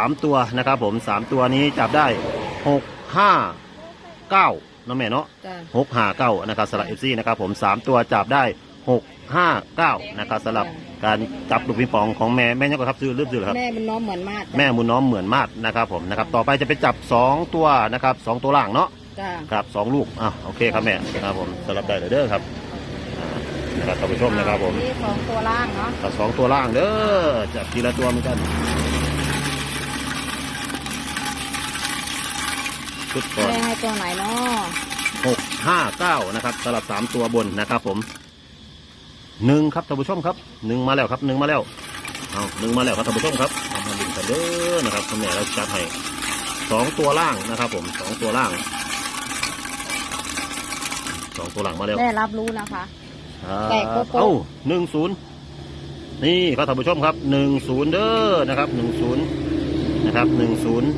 สามตัวนะครับผมสามตัวนี้จับได้หกห้าเก้าน้องแม่เนาะจ้ะ หกห้าเก้านะครับสำหรับเอฟซีนะครับผมสามตัวจับได้หกห้าเก้านะครับสำหรับการจับลูกปิงปองของแม่แม่ยังก็ครับซื้อลืมซื้อเหรอครับ แม่มันน้องเหมือนมากจ้ะแม่มุนน้อมเหมือนมาดนะครับผมนะครับต่อไปจะไปจับสองตัวนะครับสองตัวล่างเนาะจ้ะครับสองลูกอะโอเคครับแม่ครับผมสำหรับได้เลยเด้อครับอ่านะครับท่านผู้ชมนะครับผม นี่สองตัวล่างเนาะ กับสองตัวล่างเด้อจับทีละตัวเหมือนกัน ชุดก่อนแม่ให้ตัวไหนเนาะหกห้าเก้านะครับสำหรับสามตัวบนนะครับ ผมหนึ่งครับท่านผู้ชมครับหนึ่งมาแล้วครับหนึ่งมาแล้วเอาหนึ่งมาแล้วครับท่านผู้ชมครับทำมาดึงกันเด้อนะครับคุณแม่เราจัดให้สองตัวล่างนะครับ ผมสองตัวล่างสองตัวล่างมาแล้วแม่รับรู้นะคะครับแตกโป๊ะๆเอ้าหนึ่งศูนย์นี่ครับท่านผู้ชมครับหนึ่งศูนย์เด้อนะครับหนึ่งศูนย์นะครับหนึ่งศูนย์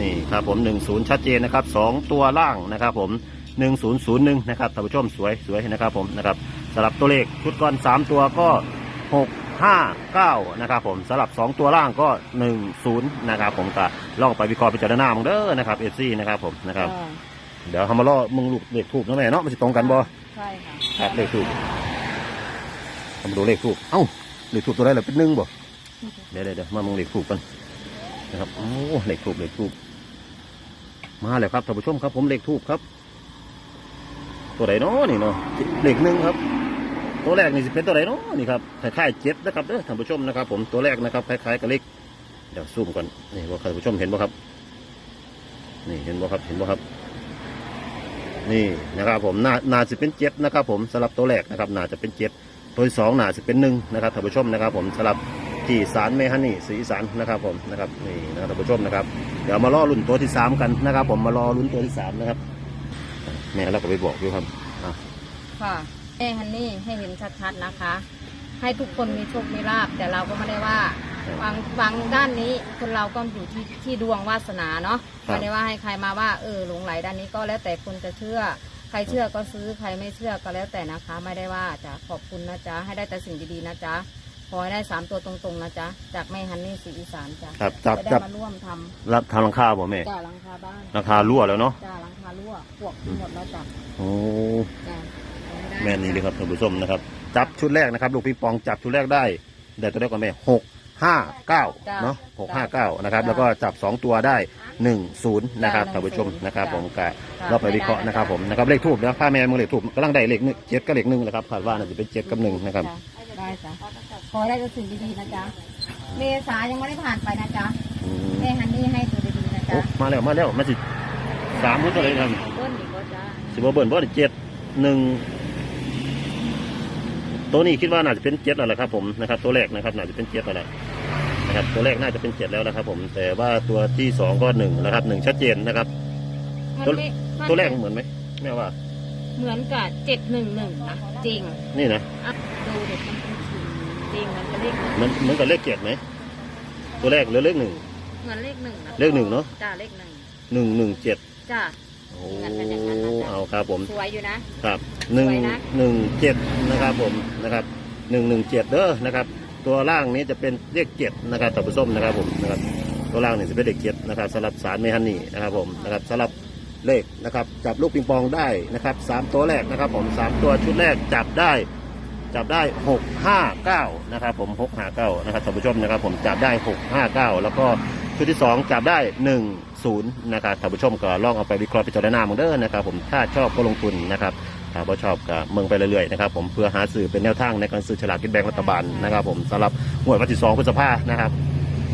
นี่ครับผมหนึ่งศูนย์ชัดเจนนะครับสองตัวล่างนะครับผมหนึ่งศูนย์ศูนย์หนึ่งนะครับท่านผู้ชมสวยสวยนะครับผมนะครับสำหรับตัวเลขชุดก้อนสามตัวก็หกห้าเก้านะครับผมสำหรับสองตัวล่างก็หนึ่งศูนย์นะครับผมก็ลองไปวิเคราะห์พิจารณามึงเด้อนะครับเอฟซีนะครับผมนะครับจ้ะเดี๋ยวทำมาล่อมึงลูกเลขถูกนะแม่เนาะมันจะตรงกันบ่ใช่ค่ะครับเลขถูกทำดูเลขถูกเอ้าเลขถูกตัวไหนล่ะเป็นหนึ่งบ่เดี๋ยวเดี๋ยวเดี๋ยวมามองเลขถูกกันนะครับ โอ้เลขถูกเลขถูก มาแล้วครับท่านผู้ชมครับ ผมเลขถูกครับ ตัวไหนเนาะนี่เนาะเลขหนึ่งครับ ตัวแรกนี่สิเป็นตัวไหนเนาะนี่ครับคล้ายๆเจ็ดนะครับเด้อท่านผู้ชมนะครับ ผมตัวแรกนะครับคล้ายๆกับเลขเดี๋ยวซูมก่อนนี่ว่าท่านผู้ชมเห็นบ่ครับ นี่เห็นบ่ครับเห็นบ่ครับ นี่นะครับผมน่าน่าจะเป็นเจ็ดนะครับ ผมสำหรับตัวแรกนะครับน่าจะเป็นเจ็ดตัวสองน่าจะเป็นหนึ่งนะครับท่านผู้ชมนะครับ ผมสำหรับ ที่สารเมฮันนี่สีสารนะครับผมนะครับนี่นะครับท่านผู้ชมนะครับเดี๋ยวมาล่อลุ้นตัวที่สามกันนะครับ ผมมารอลุ้นตัวที่สามนะครับแม่เราก็ไปบอกอยู่ครับอะค่ะแม่ฮันนี่ให้เห็นชัดๆนะคะ ให้ทุกคนมีโชค มีลาบแต่เราก็ไม่ได้ว่าบางบางด้านนี้คนเราก็อยู่ที่ที่ดวงวาสนาเนาะไม่ได้ว่าให้ใครมาว่าเออหลงไหลด้านนี้ก็แล้วแต่คนจะเชื่อ ใครเชื่อก็ซื้อใครไม่เชื่อก็แล้วแต่นะคะ ไม่ได้ว่าจะขอบคุณนะจ๊ะให้ได้แต่สิ่งดีๆนะจ๊ะ ขอให้ได้สามตัวตรงๆนะจ๊ะ จากแม่ฮันนี่สีอีสานจ้ะครับจับจะได้จับมาร่วมทรับทำหลังคาบ่แม่ำจ้าหลังคาบ้านราคารั่วแล้วเนาะจ้าหลังคารั่วพวกทั้งหมดแล้วจ้ะโอ้จ้ะเอาให้ได้แม่นี่เลยครับท่านผู้ชมนะครับ จับชุดแรกนะครับ ลูกปิงปองจับชุดแรกได้ได้ตัวแรกก่อนแม่หกห้าเก้าเนาะหกห้าเก้านะครับ แล้วก็จับสองตัวได้หนึ่งศูนย์นะครับท่านผู้ชมนะครับ ผมกะเราไปวิเคราะห์นะครับผมนะครับเลขทูบนะผ้าแม่มึงเลขทูบกำลังได้เลขหนึ่งเจ็ดกับเลขหนึ่งนะครับคาดว่าน่าจะเป็นเจ็ดกับหนึ่งนะครับ จ้ ได้จ้ะขอให้ได้แต่สิ่งดีๆนะจ๊ะเมษายังไม่ได้ผ่านไปนะจ๊ะอืมแม่ฮันนี่ให้ตัวดีๆนะโอ้จ๊ะมาแล้วมาแล้วมาสิสามพุทธเลยครับเบิ้ลอีกก็จ้าสิบเบิร์นบ่ได้เจ็ดหนึ่งตัวนี้คิดว่าน่าจะเป็นเจ็ดแล้วแหละครับผมนะครับตัวแรกนะครับน่าจะเป็นเจ็ดแล้วแหละนะครับตัวแรกน่าจะเป็นเจ็ดแล้วนะครับ ผมแต่ว่าตัวที่สองก็หนึ่งนะครับหนึ่งชัดเจนนะครับ ตัวตัวแรกเหมือนไหมแม่ว่า เหมือนกับเจ็ดหนึ่งหนึ่งนะจริง นี่นะ อะ ดูเด็กมันเป็นสีจริงมันเป็นเลขหนึ่งมันเหมือนกับเลขเจ็ดไหมตัวแรกหรือเลขหนึ่ง เหมือนเลขหนึ่งนะเลขหนึ่งเนอะ จ้าเลขหนึ่งหนึ่งหนึ่งเจ็ดจ้า โอ้งั้นเป็นอย่างนั้นนะจ๊ะเอาครับผม สวยอยู่นะ ครับหนึ่งสวยนะ หนึ่งเจ็ดนะครับผมนะครับหนึ่งหนึ่งเจ็ดเด้อนะครับ ตัวล่างนี้จะเป็นเลขเจ็ดนะครับท่านผู้ชมนะครับผมนะครับตัวล่างนี่จะเป็นเลขเจ็ดนะครับสำหรับสารเมฮันนี่นะครับผมนะครับสำหรับเลขนะครับจับลูกปิงปองได้นะครับสามตัวแรกนะครับผมสามตัวชุดแรกจับได้ จับได้หกห้าเก้านะครับผมหกห้าเก้านะครับท่านผู้ชมนะครับผมจับได้หกห้าเก้าแล้วก็ชุดที่สองจับได้หนึ่งศูนะครับท่านผู้ชมก็ลองเอาไปวิเคราะห์พิจารณาเมืองเด้อนะครับผมถ้าชอบก็ลงทุนนะครับถ้าบ่ชอบก็เมืองไปเรื่อยๆนะครับผมเพื่อหาสื่อเป็นแนวทางในการซื้อฉลากกินแบ่งรัฐบาลนะครับผมสำหรับงวดวันที่สองพฤษภานะครับ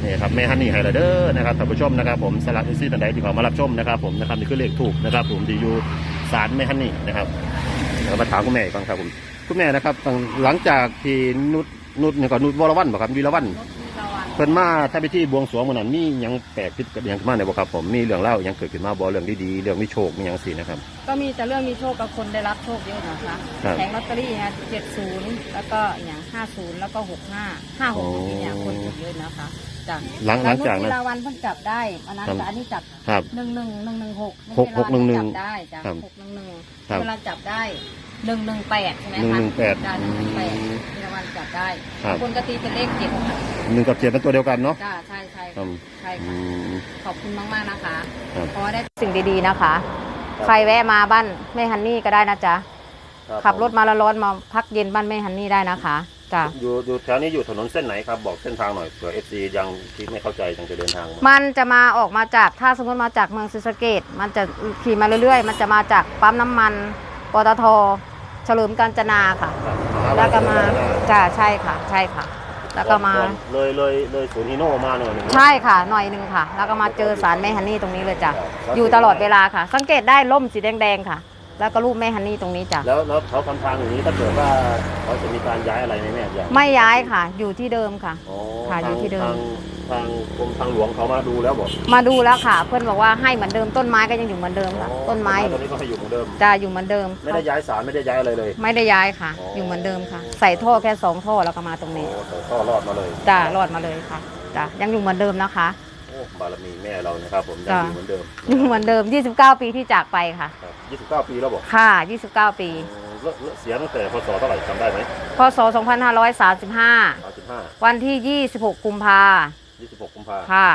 นี่ครับแม่ฮันนี่ไฮไลเดอร์นะครับท่านผู้ชมนะครับผมสลักอินซี่ตันใดที่เขามารับชมนะครับผมนะครับนี่คือเลขถูกนะครับผมดีอยู่สารแม่ฮันนี่นะครับ แล้วมาถามคุณแม่ก่อนครับผมคุณแม่นะครับหลังจากที่นุชนุชเนี่ยก็นุชวรวันบ่ครับวีรวัน เพิ่นมาถ้าไปที่บวงสรวงมื้อนั้นมีหยังแปลกผิดกับหยังขึ้นมาเนี่ยบ่ครับผมมีเรื่องเล่าหยังเกิดขึ้นมาบ่เรื่องดีๆเรื่องมีโชคมีหยังสินะครับ ก็มีแต่เรื่องมีโชคกับคนได้รับโชคเยอะนะคะครับ แผงลอตเตอรี่นะเจ็ดศูนย์แล้วก็อย่างห้าศูนย์แล้วก็หกห้าห้าหกเนี่ยคนถูกเยอะนะคะจ้ะหลังหลังจากนั้นั้นนลาวันเพิ่งจับได้วันนั้นครับกับอันนี้จับครับ หนึ่งหนึ่งหนึ่งหนึ่งหกหกหกหนึ่งหนึ่งจับได้จ้ะครับหกหนึ่งหนึ่งครับ เวลาจับได้หนึ่งหนึ่งแปดใช่ไหมหนึ่งคะหนึ่งแปดจ้าหนึ่งหนึ่งแปดที่รางวัลจับได้ครับ คนกตีเป็นเลขเจ็ดค่ะหนึ่งกับเจ็ดเป็นตัวเดียวกันเนาะจ้าใช่ใช่ครัค่ะบใช่อืค่ะม ขอบคุณมากๆนะคะครับ ขอได้สิ่งดีๆนะคะครับใครแวะมาบ้านแม่ฮันนี่ก็ได้นะจ๊ะครับขับรถมาละร้อนๆมาพักเย็นบ้านแม่ฮันนี่ได้นะคะจ้ะอยู่อยู่แถวนี้อยู่ถนนเส้นไหนครับ บอกเส้นทางหน่อยเผื่อเอฟซียังที่ไม่เข้าใจยังจะเดินทางมามันจะมาออกมาจากถ้าสมมติมาจากเมืองศรีสะเกดมันจะขี่มาเรื่อยๆ มันจะมาจากปั๊มน้ำมัน ปตทเฉลิมกาญจนาค่ะครับแล้วก็มาจ้ะใช่ค่ะ ใช่ค่ะ แล้วก็มา เลยเลยเลยศูนย์ฮีโน่มาหน่อยหนึ่งใช่ค่ะ หน่อยหนึ่งค่ะ แล้วก็มาเจอสารแม่ฮันนี่ตรงนี้เลยจ้ะครับอยู่ตลอดเวลาค่ะ สังเกตได้ร่มสีแดงๆค่ะ แล้วก็รูปแม่ฮันนี่ตรงนี้จ้ะแล้วแล้วเขาทำทางอย่างนี้ถ้าเกิดว่าเขาจะมีการย้ายอะไรไหมแม่ยังไม่ย้ายค่ะ อยู่ที่เดิมค่ะ อ๋อค่ะอยู่ที่เดิม ทางทางกรมทางหลวงเขามาดูแล้วบอกมาดูแล้วค่ะ เพื่อนบอกว่าให้เหมือนเดิมต้นไม้ก็ยังอยู่เหมือนเดิมค่ะ อ๋อต้นไม้ตอนนี้ก็ให้อยู่เหมือนเดิม จะอยู่เหมือนเดิมไม่ได้ย้ายสารไม่ได้ย้ายอะไรเลย ไม่ได้ย้ายค่ะ อ๋อออ ยู่เหมือนเดิมค่ะ ใส่ท่อแค่สองท่อแล้วก็มาตรงโอ้นี้แต่ก็รอดมาเลยจ้ารอดมาเลยค่ะจ้ะยังอยู่เหมือนเดิมนะคะ โอ้บารมีแม่เรานะครับผมยังจ้ะ อยู่เหมือนเดิมอยู่เหมือนเดิม 29 ปีที่จากไปค่ะ ครับ 29 ปีแล้วบอกค่ะ 29 ปีอ๋อเลิกเลิกเสียตั้งแต่พศเท่าไหร่จำได้ไหมพศ 2535 35 วันที่ 26 กุมภา26 กุมภาค่ะ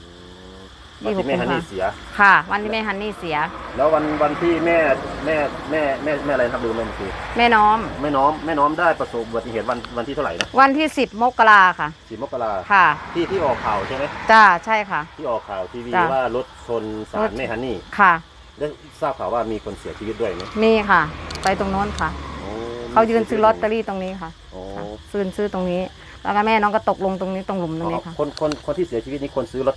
อืมวันที่แม่ฮันนี่เสีย ค่ะ วันที่แม่ฮันนี่เสีย แล้ววันวันที่แม่แม่แม่แม่แม่อะไรนะครับลืมไปเมื่อกี้แม่น้อม แม่น้อมแม่น้อมได้ประสบอุบัติเหตุวันวันที่เท่าไหร่นะ วันที่ 10 มกราค่ะสี่มกราค่ะ ที่ที่ออกข่าวใช่ไหมจ้าใช่ค่ะ ที่ออกข่าวทีวีจ้ะว่ารถชนสารแม่ฮันนี่ ค่ะ ได้ทราบข่าวว่ามีคนเสียชีวิตด้วยไหมมีค่ะ ไปตรงโน้นค่ะ โอ้เขายืนซื้อลอตเตอรี่ตรงนี้ค่ะโอ้ค่ะซื้อซื้อตรงนี้ แล้วก็แม่น้องก็ตกลงตรงนี้ตรงหลุมตรงนี้ค่ะ คนคนคนที่เสียชีวิตนี่คนซื้อลอต